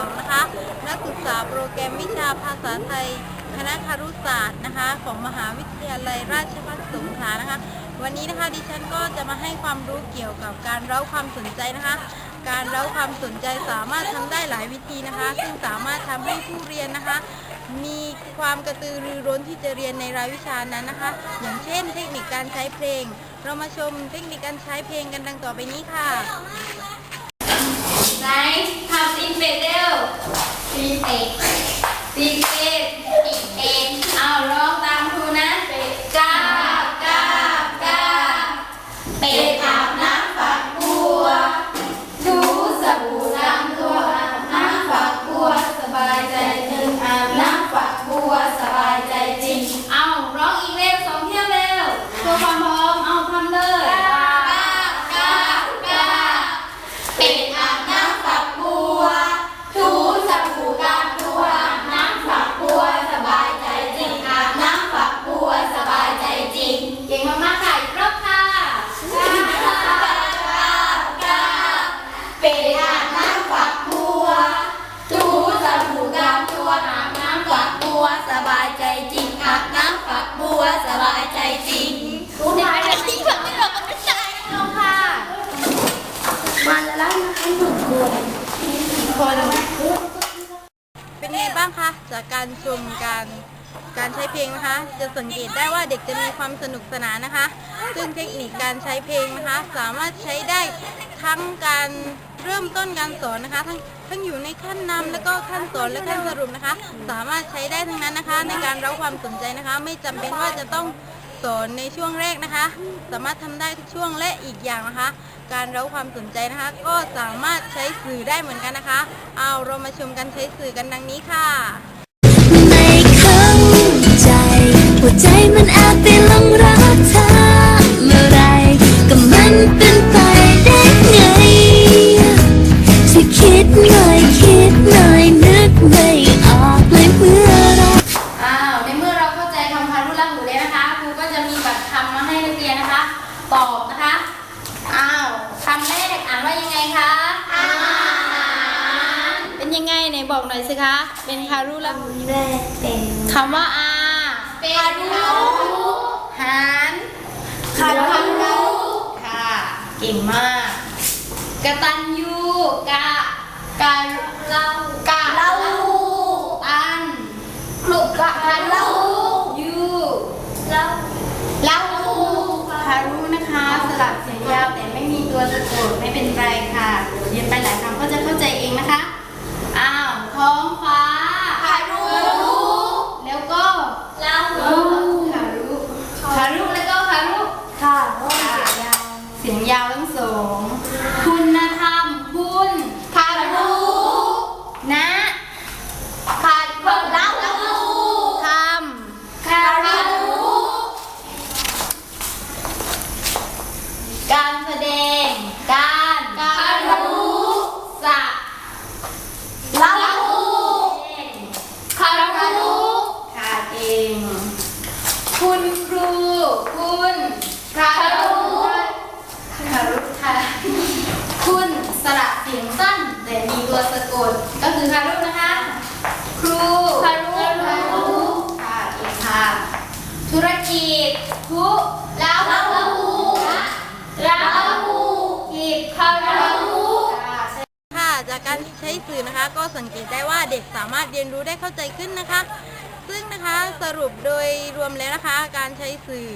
2นะคะ นักศึกษาโปรแกรมวิชาภาษาไทย คณะคารุศาสตร์นะคะ ของมหาวิทยาลัยราชภัฏสงขลานะคะ วันนี้นะคะดิฉันก็จะมาให้ความรู้เกี่ยวกับการเร้าความสนใจนะคะ การเร้าความสนใจสามารถทำได้หลายวิธีนะคะ ซึ่งสามารถทำให้ผู้เรียนนะคะ มีความกระตือรือร้นที่จะเรียนในรายวิชานั้นนะคะ อย่างเช่น เทคนิคการใช้เพลง เรามาชมเทคนิคการใช้เพลงกันดังต่อไปนี้ค่ะ ไหนทำซีเป็ดเร็วซีเป็ดซีเป็ด คน เป็นไงบ้างคะ จากการชมการการใช้เพลงนะคะ จะสังเกตได้ว่าเด็กจะมีความสนุกสนานนะคะ ซึ่งเทคนิคการใช้เพลงนะคะ สามารถใช้ได้ทั้งการเริ่มต้นการสอนนะคะ ทั้งทั้งอยู่ในขั้นนำแล้วก็ขั้นสอนและขั้นสรุปนะคะ สามารถใช้ได้ทั้งนั้นนะคะ ในการเร้าความสนใจนะคะ ไม่จำเป็นว่าจะต้อง สอนในช่วงแรกนะคะ สามารถทำได้ทุกช่วงและอีกอย่างนะคะ การเร้าความสนใจนะคะ ก็สามารถใช้สื่อได้เหมือนกันนะคะเอาเรามาชมกันใช้สื่อกันดังนี้ค่ะไม่เข้าใจหัวใจมันแอบไปลงรักเธอเมื่อไรก็มันเป็นไปได้ไงจะคิดหน่อยคิดหน่อยนึกไม่ออกเลยเมื่อ ตอบนะคะ อ้าวคำแรกอ่านว่ายังไงคะ อาหารเป็นยังไงไหนบอกหน่อยสิคะ เป็นคารุละหูแรกเป็นคำว่าอาเป็นรู้หารคารุค่ะ เก่งมาก กตัญญูกะกะเรากะ แต่ไม่มีตัวสะกดไม่เป็นไรค่ะเรียนไปหลายครั้งก็จะเข้าใจเองนะคะ อ้าวท้องฟ้า คารุ แล้วก็ เรา คารุคารุแล้วก็คารุ ค่ะ เสียงยาวทั้งสองคุณธรรมคุณ คารุ นะ คารุเราเรา ธรรม คารุ การแสดง การ คารุสะ เล่า เราคารุ ค่ะเอง คุณครู คุณคารุคารุค่ะ คุณสระเสียงสั้น แต่มีตัวสะกด ก็คือคารุนะคะ ครูคารุคารุค่ะเองค่ะ ธุรกิจธุเราเราเรากิจคารุค่ะจากการใช้สื่อนะคะก็สังเกตได้ว่าเด็กสามารถเรียนรู้ได้เข้าใจขึ้นนะคะซึ่ง นะคะสรุปโดยรวมแล้วนะคะ การใช้สื่อ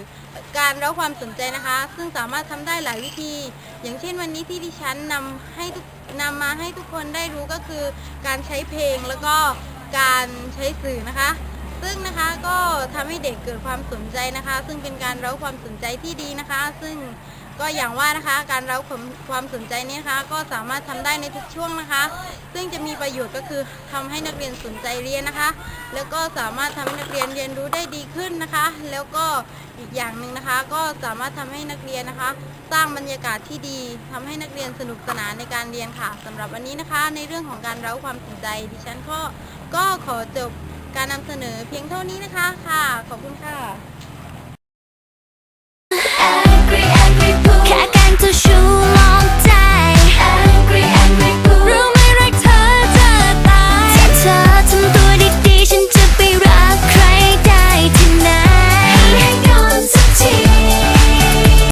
การเร้าความสนใจนะคะ ซึ่งสามารถทำได้หลายวิธี อย่างเช่นวันนี้ที่ดิฉันนำให้ทุกนำมาให้ทุกคนได้รู้ก็คือ การใช้เพลงแล้วก็การใช้สื่อนะคะ ซึ่งนะคะก็ทำให้เด็กเกิดความสนใจนะคะ ซึ่งเป็นการเร้าความสนใจที่ดีนะคะ ซึ่ง ก็อย่างว่านะคะการเร้าความสนใจนี้นะคะ ก็สามารถทำได้ในทุกช่วงนะคะ ซึ่งจะมีประโยชน์ก็คือทำให้นักเรียนสนใจเรียนนะคะ แล้วก็สามารถทำให้นักเรียนเรียนรู้ได้ดีขึ้นนะคะ แล้วก็อีกอย่างหนึ่งนะคะ ก็สามารถทำให้นักเรียนนะคะ สร้างบรรยากาศที่ดีทำให้นักเรียนสนุกสนานในการเรียนค่ะสำหรับวันนี้นะคะ ในเรื่องของการเร้าความสนใจดิฉันก็ก็ขอจบการนำเสนอเพียงเท่านี้นะคะค่ะ ขอบคุณค่ะ